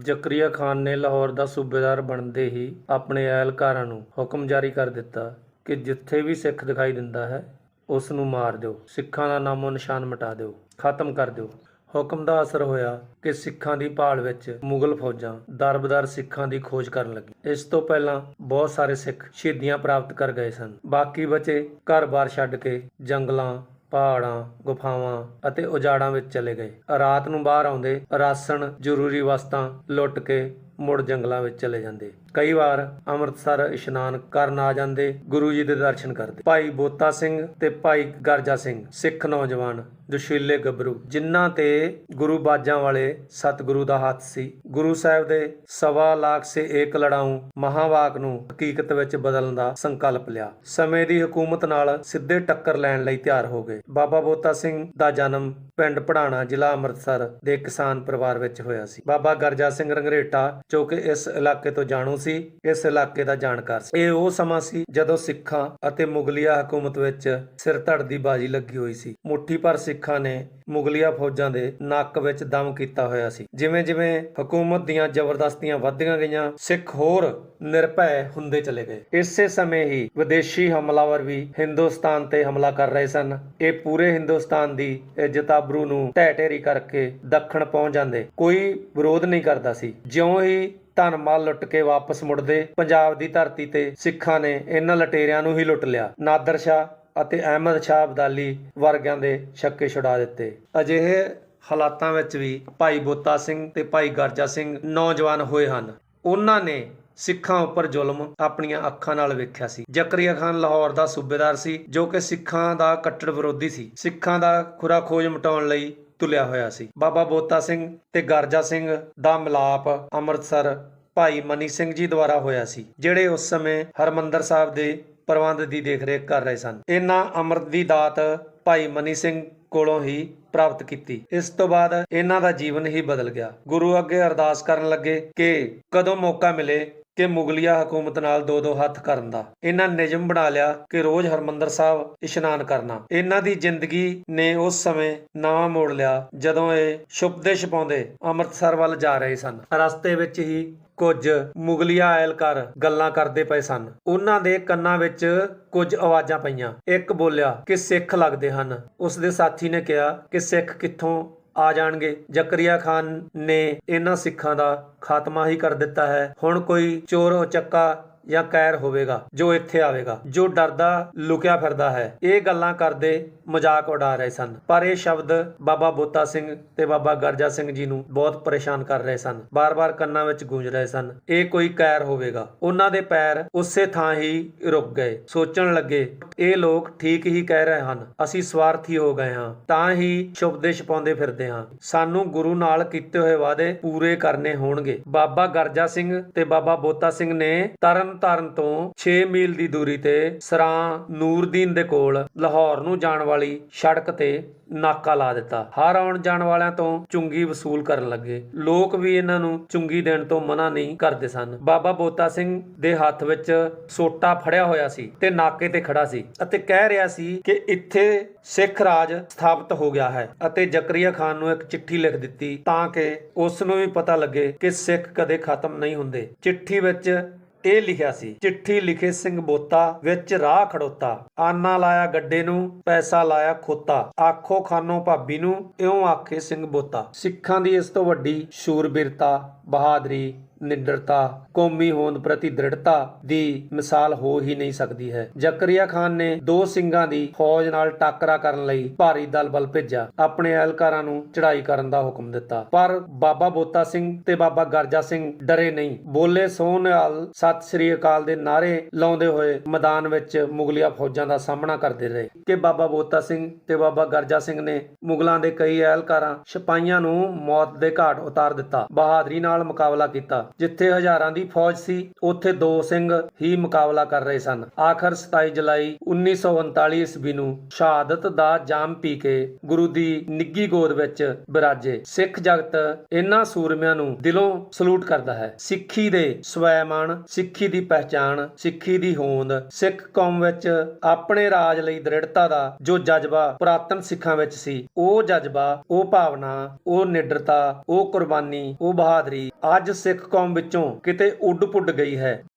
ਜ਼ਕਰੀਆ ਖਾਨ ਨੇ ਲਾਹੌਰ ਦਾ ਸੂਬੇਦਾਰ ਬਣਦੇ ਹੀ ਆਪਣੇ ਅਹਿਲਕਾਰਾਂ ਨੂੰ ਹੁਕਮ ਜਾਰੀ ਕਰ ਦਿੱਤਾ ਕਿ ਜਿੱਥੇ ਵੀ ਸਿੱਖ ਦਿਖਾਈ ਦਿੰਦਾ ਹੈ, ਉਸ ਨੂੰ ਮਾਰ ਦਿਓ। ਸਿੱਖਾਂ ਦਾ ਨਾਮੋ ਨਿਸ਼ਾਨ ਮਿਟਾ ਦਿਓ। ਖਤਮ ਕਰ ਦਿਓ। ਹੁਕਮ ਦਾ ਅਸਰ ਹੋਇਆ ਕਿ ਸਿੱਖਾਂ ਦੀ ਭਾਲ ਵਿੱਚ ਮੁਗਲ ਫੌਜਾਂ ਦਰਬਦਰ ਸਿੱਖਾਂ ਦੀ ਖੋਜ ਕਰਨ ਲੱਗੀ। ਇਸ ਤੋਂ ਪਹਿਲਾਂ ਬਹੁਤ ਸਾਰੇ ਸਿੱਖ ਸ਼ਹੀਦੀਆਂ ਪ੍ਰਾਪਤ ਕਰ ਗਏ ਸਨ। ਬਾਕੀ ਬਚੇ ਘਰ-ਬਾਰ ਛੱਡ ਕੇ ਜੰਗਲਾਂ ਪਹਾੜਾਂ, ਗੁਫਾਵਾਂ ਅਤੇ ਉਜਾੜਾਂ ਵਿੱਚ ਚਲੇ ਗਏ। ਰਾਤ ਨੂੰ ਬਾਹਰ ਆਉਂਦੇ ਰਾਸ਼ਨ, ਜ਼ਰੂਰੀ ਵਸਤਾਂ ਲੁੱਟ ਕੇ ਮੁੜ ਜੰਗਲਾਂ ਵਿੱਚ ਚਲੇ ਜਾਂਦੇ। ਕਈ ਵਾਰ ਅੰਮ੍ਰਿਤਸਰ ਇਸ਼ਨਾਨ ਕਰਨ ਆ ਜਾਂਦੇ, ਗੁਰੂ ਜੀ ਦੇ ਦਰਸ਼ਨ ਕਰਦੇ। ਭਾਈ ਬੋਤਾ ਸਿੰਘ ਤੇ ਭਾਈ ਗਰਜਾ ਸਿੰਘ, ਸਿੱਖ ਨੌਜਵਾਨ ਜੋਸ਼ੀਲੇ ਗੱਭਰੂ, ਜਿਨ੍ਹਾਂ ਤੇ ਗੁਰੂ ਬਾਜਾਂ ਵਾਲੇ ਸਤਿਗੁਰੂ ਦਾ ਹੱਥ ਸੀ। ਗੁਰੂ ਸਾਹਿਬ ਦੇ ਸਵਾ ਲੱਖ ਸੇ ਏਕ ਲੜਾਊ ਮਹਾਵਾਕ ਨੂੰ ਹਕੀਕਤ ਵਿੱਚ ਬਦਲਣ ਦਾ ਸੰਕਲਪ ਲਿਆ। ਸਮੇਂ ਦੀ ਹਕੂਮਤ ਨਾਲ ਸਿੱਧੇ ਟੱਕਰ ਲੈਣ ਲਈ ਤਿਆਰ ਹੋ ਗਏ। ਬਾਬਾ ਬੋਤਾ ਸਿੰਘ ਦਾ ਜਨਮ ਪਿੰਡ ਪੜਾਣਾ ਜ਼ਿਲ੍ਹਾ ਅੰਮ੍ਰਿਤਸਰ ਦੇ ਕਿਸਾਨ ਪਰਿਵਾਰ ਵਿੱਚ ਹੋਇਆ ਸੀ। ਬਾਬਾ ਗਰਜਾ ਸਿੰਘ ਰੰਗਰੇਟਾ, ਜੋ ਕਿ ਇਸ ਇਲਾਕੇ ਤੋਂ ਜਾਣੂ ਸੀ, ਇਸ ਇਲਾਕੇ ਦਾ ਜਾਣਕਾਰ ਸੀ। ਇਹ ਉਹ ਸਮਾਂ ਸੀ ਜਦੋਂ ਸਿੱਖਾਂ ਅਤੇ ਮੁਗਲਿਆ ਹਕੂਮਤ ਵਿੱਚ ਸਿਰ ਧੜ ਦੀ ਬਾਜੀ ਲੱਗੀ ਹੋਈ ਸੀ। ਮੁੱਠੀ ਭਰ ਸਿੱਖਾਂ ਨੇ ਮੁਗਲਿਆ ਫੌਜਾਂ ਦੇ ਨੱਕ ਵਿੱਚ ਦਮ ਕੀਤਾ ਹੋਇਆ ਸੀ। ਜਿਵੇਂ ਜਿਵੇਂ ਹਕੂਮਤ ਦੀਆਂ ਜ਼ਬਰਦਸਤੀਆਂ ਵੱਧਦੀਆਂ ਗਈਆਂ, ਸਿੱਖ ਹੋਰ ਨਿਰਭੈ ਹੁੰਦੇ ਚਲੇ ਗਏ। ਇਸੇ ਸਮੇਂ ਹੀ ਵਿਦੇਸ਼ੀ ਹਮਲਾਵਰ ਵੀ ਹਿੰਦੁਸਤਾਨ ਤੇ ਹਮਲਾ ਕਰ ਰਹੇ ਸਨ। ਇਹ ਪੂਰੇ ਹਿੰਦੁਸਤਾਨ ਦੀ ਇੱਜ਼ਤ ਆਬਰੂ ਨੂੰ ਢਹਿ ਢੇਰੀ ਕਰਕੇ ਦੱਖਣ ਪਹੁੰਚ ਜਾਂਦੇ। ਕੋਈ ਵਿਰੋਧ ਨਹੀਂ ਕਰਦਾ ਸੀ। ਜਿਉਂ ਹੀ ਧਨ ਮਾਲ ਲੁੱਟ ਕੇ ਵਾਪਸ ਮੁੜਦੇ ਪੰਜਾਬ ਦੀ ਧਰਤੀ ਤੇ ਸਿੱਖਾਂ ਨੇ ਇਹਨਾਂ ਲਟੇਰਿਆਂ ਨੂੰ ਹੀ ਲੁੱਟ ਲਿਆ। ਨਾਦਰ ਸ਼ਾਹ ਅਤੇ ਅਹਿਮਦ ਸ਼ਾਹ ਅਬਦਾਲੀ ਵਰਗਿਆਂ ਦੇ ਛੱਕੇ ਛੁਡਾ ਦਿੱਤੇ। ਅਜਿਹੇ ਹਾਲਾਤਾਂ ਵਿੱਚ ਵੀ ਭਾਈ ਬੋਤਾ ਸਿੰਘ ਤੇ ਭਾਈ ਗਰਜਾ ਸਿੰਘ ਨੌਜਵਾਨ ਹੋਏ ਹਨ। ਉਹਨਾਂ ਨੇ ਸਿੱਖਾਂ ਉੱਪਰ ਜ਼ੁਲਮ ਆਪਣੀਆਂ ਅੱਖਾਂ ਨਾਲ ਵੇਖਿਆ ਸੀ। ਜ਼ਕਰੀਆ ਖਾਨ ਲਾਹੌਰ ਦਾ ਸੂਬੇਦਾਰ ਸੀ ਜੋ ਕਿ ਸਿੱਖਾਂ ਦਾ ਕੱਟੜ ਵਿਰੋਧੀ ਸੀ। ਸਿੱਖਾਂ ਦਾ ਖੁਰਾ ਖੋਜ ਮਿਟਾਉਣ ਲਈ ਤੁਲਿਆ ਹੋਇਆ ਸੀ। ਬਾਬਾ ਬੋਤਾ ਸਿੰਘ ਤੇ ਗਰਜਾ ਸਿੰਘ ਦਾ ਮਿਲਾਪ ਅੰਮ੍ਰਿਤਸਰ ਭਾਈ ਮਨੀ ਸਿੰਘ ਜੀ ਦੁਆਰਾ ਹੋਇਆ ਸੀ, ਜਿਹੜੇ ਉਸ ਸਮੇਂ ਹਰਮੰਦਰ ਸਾਹਿਬ ਦੇ ਪ੍ਰਬੰਧ ਦੀ ਦੇਖਰੇਖ ਕਰ ਰਹੇ ਸਨ। ਇਹਨਾਂ ਅੰਮ੍ਰਿਤ ਦੀ ਦਾਤ ਭਾਈ ਮਨੀ ਸਿੰਘ ਕੋਲੋਂ ਹੀ ਪ੍ਰਾਪਤ ਕੀਤੀ। ਇਸ ਤੋਂ ਬਾਅਦ ਇਹਨਾਂ ਦਾ ਜੀਵਨ ਹੀ ਬਦਲ ਗਿਆ। ਗੁਰੂ ਅੱਗੇ ਅਰਦਾਸ ਕਰਨ ਲੱਗੇ ਕਿ ਕਦੋਂ ਮੌਕਾ ਮਿਲੇ ਕਿ ਮੁਗਲਿਆ ਹਕੂਮਤ ਨਾਲ ਦੋ ਦੋ ਹੱਥ ਕਰਨ ਦਾ। ਇਹਨਾਂ ਨਿਯਮ ਬਣਾ ਲਿਆ ਕਿ ਰੋਜ਼ ਹਰਮੰਦਰ ਸਾਹਿਬ ਇਸ਼ਨਾਨ ਕਰਨਾ। ਇਹਨਾਂ ਦੀ ਜ਼ਿੰਦਗੀ ਨੇ ਉਸ ਸਮੇਂ ਨਵਾਂ ਮੋੜ ਲਿਆ ਜਦੋਂ ਇਹ ਛੁਪਦੇ ਛਪਾਉਂਦੇ ਅੰਮ੍ਰਿਤਸਰ ਵੱਲ ਜਾ ਰਹੇ ਸਨ। ਰਸਤੇ ਵਿੱਚ ਹੀ ਕੁਝ ਮੁਗਲਿਆ ਐਲਕਾਰ ਗੱਲਾਂ ਕਰਦੇ ਪਏ ਸਨ। ਉਹਨਾਂ ਦੇ ਕੰਨਾਂ ਵਿੱਚ ਕੁਝ ਆਵਾਜ਼ਾਂ ਪਈਆਂ। ਇੱਕ ਬੋਲਿਆ ਕਿ ਸਿੱਖ ਲੱਗਦੇ ਹਨ। ਉਸ ਦੇ ਸਾਥੀ ਨੇ ਕਿਹਾ ਕਿ ਸਿੱਖ ਕਿੱਥੋਂ ਆ ਜਾਣਗੇ। ਜ਼ਕਰੀਆ ਖਾਨ ਨੇ ਇਹਨਾਂ ਸਿੱਖਾਂ ਦਾ ਖਾਤਮਾ ਹੀ ਕਰ ਦਿੱਤਾ ਹੈ। ਹੁਣ ਕੋਈ ਚੋਰ ਉਚੱਕਾ ਜਾਂ ਕੈਰ ਹੋਵੇਗਾ, ਜੋ ਇੱਥੇ ਆਵੇਗਾ, ਜੋ ਡਰਦਾ, ਲੁਕਿਆ ਫਿਰਦਾ ਹੈ। ਇਹ ਗੱਲਾਂ ਕਰਦੇ ਮਜ਼ਾਕ ਉਡਾ ਰਹੇ ਸਨ। ਪਰ ਇਹ ਸ਼ਬਦ ਬਾਬਾ ਬੋਤਾ ਸਿੰਘ ਤੇ ਬਾਬਾ ਗਰਜਾ ਸਿੰਘ ਜੀ ਨੂੰ ਬਹੁਤ ਪਰੇਸ਼ਾਨ ਕਰ ਰਹੇ ਸਨ। ਬਾਰ-ਬਾਰ ਕੰਨਾਂ ਵਿੱਚ ਗੂੰਜ ਰਹੇ ਸਨ। ਇਹ ਕੋਈ ਕੈਰ ਹੋਵੇਗਾ। ਉਹਨਾਂ ਦੇ ਪੈਰ ਉਸੇ ਥਾਂ ਹੀ ਰੁਕ ਗਏ। ਸੋਚਣ ਲੱਗੇ, ਇਹ ਲੋਕ ਠੀਕ ਹੀ ਕਹਿ ਰਹੇ ਹਨ, ਅਸੀਂ ਸਵਾਰਥੀ ਹੋ ਗਏ ਹਾਂ। ਤਾਂ ਹੀ ਸ਼ੁਭਦੇ ਛਪਾਉਂਦੇ ਫਿਰਦੇ ਹਾਂ। ਸਾਨੂੰ ਗੁਰੂ ਨਾਲ ਕੀਤੇ ਹੋਏ ਵਾਅਦੇ ਪੂਰੇ ਕਰਨੇ ਹੋਣਗੇ। ਬਾਬਾ ਗਰਜਾ ਸਿੰਘ ਤੇ ਬਾਬਾ ਬੋਤਾ ਸਿੰਘ ਨੇ ਤਰਨ ਤਾਰਨ ਤੋਂ 6 ਮੀਲ ਦੀ ਦੂਰੀ ਤੇ ਸਰਾਂ ਨੂਰਦੀਨ ਦੇ ਕੋਲ ਲਾਹੌਰ ਨੂੰ ਜਾਣ ਵਾਲੀ ਸੜਕ ਤੇ ਨਾਕਾ ਲਾ ਦਿੱਤਾ। ਹਰ ਆਉਣ ਜਾਣ ਵਾਲਿਆਂ ਤੋਂ ਚੁੰਗੀ ਵਸੂਲ ਕਰਨ ਲੱਗੇ। ਲੋਕ ਵੀ ਇਹਨਾਂ ਨੂੰ ਚੁੰਗੀ ਦੇਣ ਤੋਂ ਮਨਾ ਨਹੀਂ ਕਰਦੇ ਸਨ। ਬਾਬਾ ਬੋਤਾ ਸਿੰਘ ਦੇ ਹੱਥ ਵਿੱਚ ਸੋਟਾ ਫੜਿਆ ਹੋਇਆ ਸੀ ਤੇ ਨਾਕੇ ਤੇ ਖੜਾ ਸੀ ਅਤੇ ਕਹਿ ਰਿਹਾ ਸੀ ਕਿ ਇੱਥੇ ਸਿੱਖ ਰਾਜ ਸਥਾਪਿਤ ਹੋ ਗਿਆ ਹੈ ਅਤੇ ਜ਼ਕਰੀਆ ਖਾਨ ਨੂੰ ਇੱਕ ਚਿੱਠੀ ਲਿਖ ਦਿੱਤੀ ਤਾਂ ਕਿ ਉਸ ਨੂੰ ਵੀ ਪਤਾ ਲੱਗੇ ਕਿ ਸਿੱਖ ਕਦੇ ਖਤਮ ਨਹੀਂ ਹੁੰਦੇ। ਚਿੱਠੀ ਵਿੱਚ ਇਹ ਲਿਖਿਆ ਸੀ। ਚਿੱਠੀ ਲਿਖੇ ਸਿੰਘ ਬੋਤਾ ਵਿੱਚ ਰਾਹ ਖੜੋਤਾ। ਆਨਾ ਲਾਇਆ ਗੱਡੇ ਨੂੰ, ਪੈਸਾ ਲਾਇਆ ਖੋਤਾ। ਆਖੋ ਖਾਨੋ ਭਾਬੀ ਨੂੰ, ਇਉਂ ਆਖੇ ਸਿੰਘ ਬੋਤਾ ਸਿੱਖਾਂ ਦੀ ਇਸ ਤੋਂ ਵੱਡੀ ਸ਼ੂਰਬੀਰਤਾ, ਬਹਾਦਰੀ ਨਿਡਰਤਾ, ਕੌਮੀ ਹੋਂਦ ਪ੍ਰਤੀ ਦ੍ਰਿੜਤਾ ਦੀ ਮਿਸਾਲ ਹੋ ਹੀ ਨਹੀਂ ਸਕਦੀ ਹੈ। ਜ਼ਕਰੀਆ ਖਾਨ ਨੇ ਦੋ ਸਿੰਘਾਂ ਦੀ ਫੌਜ ਨਾਲ ਟਾਕਰਾ ਕਰਨ ਲਈ ਭਾਰੀ ਦਲ ਬਲ ਭੇਜਿਆ। ਆਪਣੇ ਅਹਿਲਕਾਰਾਂ ਨੂੰ ਚੜ੍ਹਾਈ ਕਰਨ ਦਾ ਹੁਕਮ ਦਿੱਤਾ। ਪਰ ਬਾਬਾ ਬੋਤਾ ਸਿੰਘ ਤੇ ਬਾਬਾ ਗਰਜਾ ਸਿੰਘ ਡਰੇ ਨਹੀਂ। ਬੋਲੇ ਸੋਹਣਾਲ ਸਤਿ ਸ੍ਰੀ ਅਕਾਲ ਦੇ ਨਾਰੇ ਲਾਉਂਦੇ ਹੋਏ ਮੈਦਾਨ ਵਿੱਚ ਮੁਗਲਿਆ ਫੌਜਾਂ ਦਾ ਸਾਹਮਣਾ ਕਰਦੇ ਰਹੇ ਕਿ ਬਾਬਾ ਬੋਤਾ ਸਿੰਘ ਤੇ ਬਾਬਾ ਗਰਜਾ ਸਿੰਘ ਨੇ ਮੁਗਲਾਂ ਦੇ ਕਈ ਅਹਿਲਕਾਰਾਂ ਸਿਪਾਹੀਆਂ ਨੂੰ ਮੌਤ ਦੇ ਘਾਟ ਉਤਾਰ ਦਿੱਤਾ, ਬਹਾਦਰੀ ਨਾਲ ਮੁਕਾਬਲਾ ਕੀਤਾ। ਜਿੱਥੇ ਹਜ਼ਾਰਾਂ ਦੀ ਫੌਜ ਸੀ, ਉੱਥੇ ਦੋ ਸਿੰਘ ਹੀ ਮੁਕਾਬਲਾ ਕਰ ਰਹੇ ਸਨ। ਆਖਰ 27 ਜੁਲਾਈ 1939 ਈਸਵੀ ਨੂੰ ਸ਼ਹਾਦਤ ਦਾ ਜਾਮ ਪੀ ਕੇ ਗੁਰੂ ਦੀ ਨਿੱਗੀ ਗੋਦ ਵਿੱਚ ਬਿਰਾਜੇ। ਸਿੱਖ ਜਗਤ ਇਹਨਾਂ ਸੂਰਮਿਆਂ ਨੂੰ ਦਿਲੋਂ ਸਲੂਟ ਕਰਦਾ ਹੈ। ਸਿੱਖੀ ਦੇ ਸਵੈਮਾਨ ਸਿੱਖੀ ਦੀ ਪਹਿਚਾਣ, ਸਿੱਖੀ ਦੀ ਹੋਂਦ, ਸਿੱਖ ਕੌਮ ਵਿੱਚ ਆਪਣੇ ਰਾਜ ਲਈ ਦ੍ਰਿੜਤਾ ਦਾ ਜੋ ਜਜ਼ਬਾ ਪੁਰਾਤਨ ਸਿੱਖਾਂ ਵਿੱਚ ਸੀ, ਉਹ ਜਜ਼ਬਾ, ਉਹ ਭਾਵਨਾ, ਉਹ ਨਿਡਰਤਾ, ਉਹ ਕੁਰਬਾਨੀ, ਉਹ ਬਹਾਦਰੀ, ਅੱਜ ਸਿੱਖ ਕੌਮ ਵਿੱਚੋਂ ਕਿਤੇ ਉੱਡ ਪੁੱਡ ਗਈ ਹੈ।